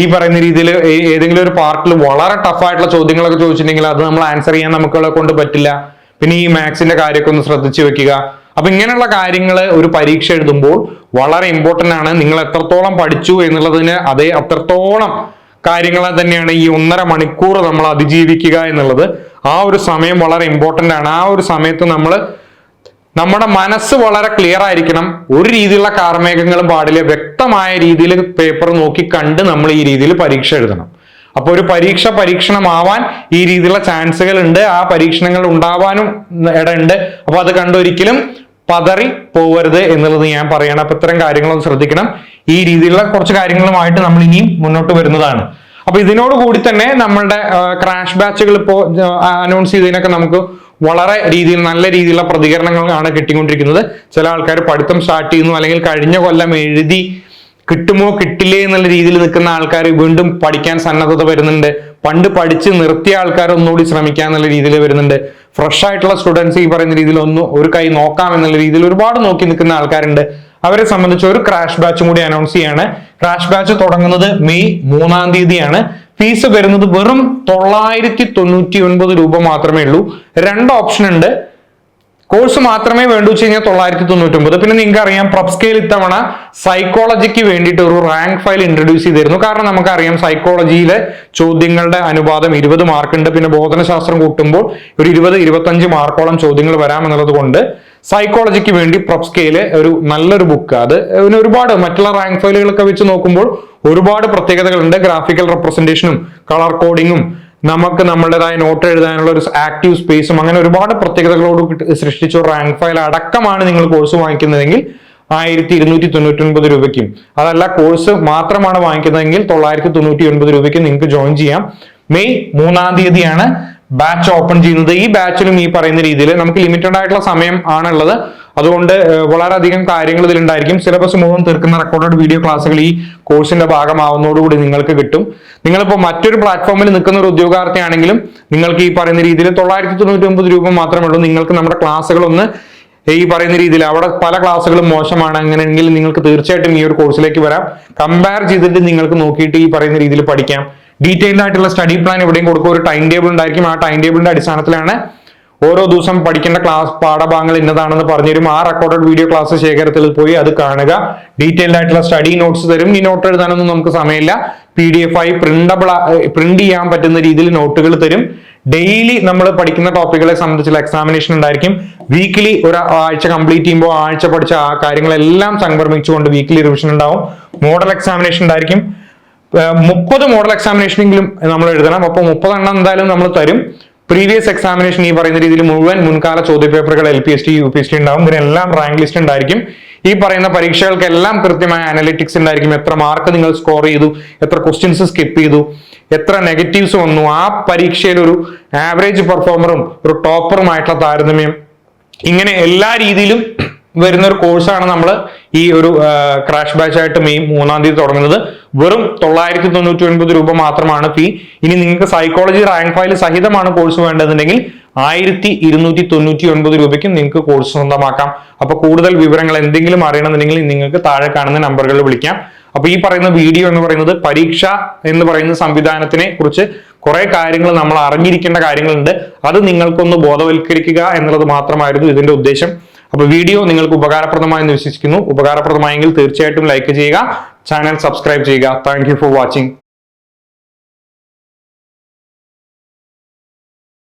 Speaker 1: ഈ പറയുന്ന രീതിയിൽ ഏതെങ്കിലും ഒരു പാർട്ടിൽ വളരെ ടഫായിട്ടുള്ള ചോദ്യങ്ങളൊക്കെ ചോദിച്ചിട്ടുണ്ടെങ്കിൽ അത് നമ്മൾ ആൻസർ ചെയ്യാൻ നമുക്കുള്ള കൊണ്ട് പറ്റില്ല. പിന്നെ ഈ മാത്സിന്റെ കാര്യമൊക്കെ ഒന്ന് ശ്രദ്ധിച്ചു വെക്കുക. അപ്പൊ ഇങ്ങനെയുള്ള കാര്യങ്ങൾ ഒരു പരീക്ഷ എഴുതുമ്പോൾ വളരെ ഇമ്പോർട്ടന്റ് ആണ്. നിങ്ങൾ എത്രത്തോളം പഠിച്ചു എന്നുള്ളതിന് അതേ അത്രത്തോളം കാര്യങ്ങൾ തന്നെയാണ് ഈ ഒന്നര മണിക്കൂർ നമ്മൾ അതിജീവിക്കുക എന്നുള്ളത്. ആ ഒരു സമയം വളരെ ഇമ്പോർട്ടന്റ് ആണ്. ആ ഒരു സമയത്ത് നമ്മൾ നമ്മുടെ മനസ്സ് വളരെ ക്ലിയർ ആയിരിക്കണം. ഒരു രീതിയിലുള്ള കാർമേഘങ്ങളും പാടില്ല. വ്യക്തമായ രീതിയിൽ പേപ്പർ നോക്കി കണ്ട് നമ്മൾ ഈ രീതിയിൽ പരീക്ഷ എഴുതണം. അപ്പോൾ ഒരു പരീക്ഷ പരീക്ഷണമാവാൻ ഈ രീതിയിലുള്ള ചാൻസുകൾ ഉണ്ട്. ആ പരീക്ഷണങ്ങൾ ഉണ്ടാവാനും ഇടയുണ്ട് അപ്പോൾ അത് കണ്ടൊരിക്കലും പതറി പോവരുത് എന്നുള്ളത് ഞാൻ പറയണം. അപ്പൊ ഇത്തരം കാര്യങ്ങളൊന്നും ശ്രദ്ധിക്കണം. ഈ രീതിയിലുള്ള കുറച്ച് കാര്യങ്ങളുമായിട്ട് നമ്മൾ ഇനിയും മുന്നോട്ട് വരുന്നതാണ്. അപ്പൊ ഇതിനോട് കൂടി തന്നെ നമ്മളുടെ ക്രാഷ് ബാച്ചുകൾ ഇപ്പോൾ അനൗൺസ് ചെയ്തതിനൊക്കെ നമുക്ക് വളരെ രീതിയിൽ നല്ല രീതിയിലുള്ള പ്രതികരണങ്ങളാണ് കിട്ടിക്കൊണ്ടിരിക്കുന്നത്. ചില ആൾക്കാർ പഠിത്തം സ്റ്റാർട്ട് ചെയ്യുന്നു അല്ലെങ്കിൽ കഴിഞ്ഞ കൊല്ലം എഴുതി കിട്ടുമോ കിട്ടില്ലേ എന്നുള്ള രീതിയിൽ നിൽക്കുന്ന ആൾക്കാർ വീണ്ടും പഠിക്കാൻ സന്നദ്ധത വരുന്നുണ്ട്. പണ്ട് പഠിച്ച് നിർത്തിയ ആൾക്കാർ ഒന്നുകൂടി ശ്രമിക്കാൻ എന്നുള്ള രീതിയിൽ വരുന്നുണ്ട്. ഫ്രഷ് ആയിട്ടുള്ള സ്റ്റുഡൻസ് ഈ പറയുന്ന രീതിയിൽ ഒന്ന് ഒരു കൈ നോക്കാം എന്നുള്ള രീതിയിൽ ഒരുപാട് നോക്കി നിൽക്കുന്ന ആൾക്കാരുണ്ട്. അവരെ സംബന്ധിച്ച് ഒരു ക്രാഷ് ബാച്ചും കൂടി അനൗൺസ് ചെയ്യാണ്. ക്രാഷ് ബാച്ച് തുടങ്ങുന്നത് മെയ് മൂന്നാം തീയതിയാണ്. ഫീസ് വരുന്നത് വെറും തൊള്ളായിരത്തി തൊണ്ണൂറ്റി ഒൻപത് രൂപ മാത്രമേ ഉള്ളൂ. രണ്ട് ഓപ്ഷൻ ഉണ്ട്. കോഴ്സ് മാത്രമേ വേണ്ടു വെച്ച് കഴിഞ്ഞാൽ തൊള്ളായിരത്തി തൊണ്ണൂറ്റി ഒമ്പത് പിന്നെ നിങ്ങൾക്ക് അറിയാം പ്രൊപ്സ്കെയിൽ ഇത്തവണ സൈക്കോളജിക്ക് വേണ്ടിയിട്ട് ഒരു റാങ്ക് ഫയൽ ഇൻട്രൊഡ്യൂസ് ചെയ്തിരുന്നു. കാരണം നമുക്കറിയാം സൈക്കോളജിയിലെ ചോദ്യങ്ങളുടെ അനുപാതം ഇരുപത് മാർക്ക് ഉണ്ട് പിന്നെ ബോധനശാസ്ത്രം കൂട്ടുമ്പോൾ ഒരു ഇരുപത് ഇരുപത്തഞ്ച് മാർക്കോളം ചോദ്യങ്ങൾ വരാമെന്നുള്ളത് കൊണ്ട് സൈക്കോളജിക്ക് വേണ്ടി പ്രൊപ്സ്കെയിലെ ഒരു നല്ലൊരു ബുക്ക് അത് പിന്നെ ഒരുപാട് മറ്റുള്ള റാങ്ക് ഫയലുകളൊക്കെ വെച്ച് നോക്കുമ്പോൾ ഒരുപാട് പ്രത്യേകതകളുണ്ട്. ഗ്രാഫിക്കൽ റെപ്രസെന്റേഷനും കളർ കോഡിങ്ങും നമുക്ക് നമ്മളുടേതായ നോട്ട് എഴുതാനുള്ള ഒരു ആക്റ്റീവ് സ്പേസും അങ്ങനെ ഒരുപാട് പ്രത്യേകതകളോട് സൃഷ്ടിച്ച റാങ്ക് ഫയൽ അടക്കമാണ് നിങ്ങൾ കോഴ്സ് വാങ്ങിക്കുന്നതെങ്കിൽ ആയിരത്തി ഇരുന്നൂറ്റി തൊണ്ണൂറ്റി ഒൻപത് രൂപയ്ക്കും. അതല്ല കോഴ്സ് മാത്രമാണ് വാങ്ങിക്കുന്നതെങ്കിൽ തൊള്ളായിരത്തി തൊണ്ണൂറ്റി ഒൻപത് രൂപയ്ക്ക് നിങ്ങൾക്ക് ജോയിൻ ചെയ്യാം. മെയ് മൂന്നാം തീയതിയാണ് ബാച്ച് ഓപ്പൺ ചെയ്യുന്നത്. ഈ ബാച്ചിലും ഈ പറയുന്ന രീതിയിൽ നമുക്ക് ലിമിറ്റഡ് ആയിട്ടുള്ള സമയം ആണുള്ളത്. അതുകൊണ്ട് വളരെയധികം കാര്യങ്ങൾ ഇതിലുണ്ടായിരിക്കും. സിലബസ് മുഴുവൻ തീർക്കുന്ന റെക്കോർഡഡ് വീഡിയോ ക്ലാസ്സുകൾ ഈ കോഴ്സിന്റെ ഭാഗമാവുന്നതോടുകൂടി നിങ്ങൾക്ക് കിട്ടും. നിങ്ങളിപ്പോൾ മറ്റൊരു പ്ലാറ്റ്ഫോമിൽ നിൽക്കുന്ന ഒരു ഉദ്യോഗാർത്ഥിയാണെങ്കിലും നിങ്ങൾക്ക് ഈ പറയുന്ന രീതിയിൽ തൊള്ളായിരത്തി തൊണ്ണൂറ്റി ഒമ്പത് രൂപ മാത്രമേ ഉള്ളൂ. നിങ്ങൾക്ക് നമ്മുടെ ക്ലാസ്സുകളൊന്ന് ഈ പറയുന്ന രീതിയിൽ അവിടെ പല ക്ലാസ്സുകളും മോശമാണ് അങ്ങനെയെങ്കിൽ നിങ്ങൾക്ക് തീർച്ചയായിട്ടും ഈ ഒരു കോഴ്സിലേക്ക് വരാം. കമ്പയർ ചെയ്തിട്ട് നിങ്ങൾക്ക് നോക്കിയിട്ട് ഈ പറയുന്ന രീതിയിൽ പഠിക്കാം. ഡീറ്റെയിൽഡ് ആയിട്ടുള്ള സ്റ്റഡി പ്ലാൻ എവിടെയും കൊടുക്കും ഒരു ടൈം ടേബിൾ ഉണ്ടായിരിക്കും. ആ ടൈം ടേബിളിന്റെ അടിസ്ഥാനത്തിലാണ് ഓരോ ദിവസം പഠിക്കേണ്ട ക്ലാസ് പാഠഭാഗങ്ങൾ ഇന്നതാണെന്ന് പറഞ്ഞുതരും. ആ റെക്കോർഡഡ് വീഡിയോ ക്ലാസ് ശേഖരത്തിൽ പോയി അത് കാണുക. ഡീറ്റെയിൽഡ് ആയിട്ടുള്ള സ്റ്റഡി നോട്ട്സ് തരും. ഈ നോട്ട് എഴുതാനൊന്നും നമുക്ക് സമയമില്ല. പി ഡി എഫ് ആയി പ്രിന്റബിൾ പ്രിന്റ് ചെയ്യാൻ പറ്റുന്ന രീതിയിൽ നോട്ടുകൾ തരും. ഡെയിലി നമ്മൾ പഠിക്കുന്ന ടോപ്പിക്കുകളെ സംബന്ധിച്ചുള്ള എക്സാമിനേഷൻ ഉണ്ടായിരിക്കും. വീക്കിലി ഒരു ആഴ്ച കംപ്ലീറ്റ് ചെയ്യുമ്പോൾ ആഴ്ച പഠിച്ച ആ കാര്യങ്ങളെല്ലാം സംക്രമിച്ചുകൊണ്ട് വീക്കിലി റിവിഷൻ ഉണ്ടാവും. മോഡൽ എക്സാമിനേഷൻ ഉണ്ടായിരിക്കും. മുപ്പത് മോഡൽ എക്സാമിനേഷനെങ്കിലും നമ്മൾ എഴുതണം. അപ്പോൾ മുപ്പതെണ്ണം എന്തായാലും നമ്മൾ തരും. പ്രീവിയസ് എക്സാമിനേഷൻ ഈ പറയുന്ന രീതിയിൽ മുഴുവൻ മുൻകാല ചോദ്യപേപ്പറുകൾ L P S T U P S T ഉണ്ടാവും. ഇതിനെല്ലാം റാങ്ക് ലിസ്റ്റ് ഉണ്ടായിരിക്കും. ഈ പറയുന്ന പരീക്ഷകൾക്കെല്ലാം കൃത്യമായ അനലിറ്റിക്സ് ഉണ്ടായിരിക്കും. എത്ര മാർക്ക് നിങ്ങൾ സ്കോർ ചെയ്തു എത്ര ക്വസ്റ്റ്യൻസ് സ്കിപ്പ് ചെയ്തു എത്ര നെഗറ്റീവ്സ് വന്നു. ആ പരീക്ഷയിൽ ഒരു ആവറേജ് പെർഫോമറും ഒരു ടോപ്പറുമായിട്ടുള്ള താരതമ്യം ഇങ്ങനെ എല്ലാ രീതിയിലും വരുന്ന ഒരു കോഴ്സാണ് നമ്മൾ ഈ ഒരു ക്രാഷ് ബാച്ച് ആയിട്ട് മെയ് മൂന്നാം തീയതി തുടങ്ങുന്നത്. വെറും തൊള്ളായിരത്തി തൊണ്ണൂറ്റി ഒൻപത് രൂപ മാത്രമാണ് ഫീ ഇനി നിങ്ങൾക്ക് സൈക്കോളജി റാങ്ക് ഫയൽ സഹിതമാണ് കോഴ്സ് വേണ്ടതെന്നുണ്ടെങ്കിൽ ആയിരത്തി ഇരുന്നൂറ്റി തൊണ്ണൂറ്റി ഒൻപത് രൂപയ്ക്ക് നിങ്ങൾക്ക് കോഴ്സ് സ്വന്തമാക്കാം. അപ്പൊ കൂടുതൽ വിവരങ്ങൾ എന്തെങ്കിലും അറിയണമെന്നുണ്ടെങ്കിൽ നിങ്ങൾക്ക് താഴെ കാണുന്ന നമ്പറുകളിൽ വിളിക്കാം. അപ്പൊ ഈ പറയുന്ന വീഡിയോ എന്ന് പറയുന്നത് പരീക്ഷ എന്ന് പറയുന്ന സംവിധാനത്തിനെ കുറിച്ച് കുറെ കാര്യങ്ങൾ നമ്മൾ അറിഞ്ഞിരിക്കേണ്ട കാര്യങ്ങളുണ്ട്. അത് നിങ്ങൾക്കൊന്ന് ബോധവൽക്കരിക്കുക എന്നുള്ളത് മാത്രമായിരുന്നു ഇതിന്റെ ഉദ്ദേശം. അപ്പൊ വീഡിയോ നിങ്ങൾക്ക് ഉപകാരപ്രദമായെന്ന് വിശ്വസിക്കുന്നു. ഉപകാരപ്രദമായെങ്കിൽ തീർച്ചയായിട്ടും ലൈക്ക് ചെയ്യുക. ചാനൽ സബ്സ്ക്രൈബ് ചെയ്യുക. Thank for watching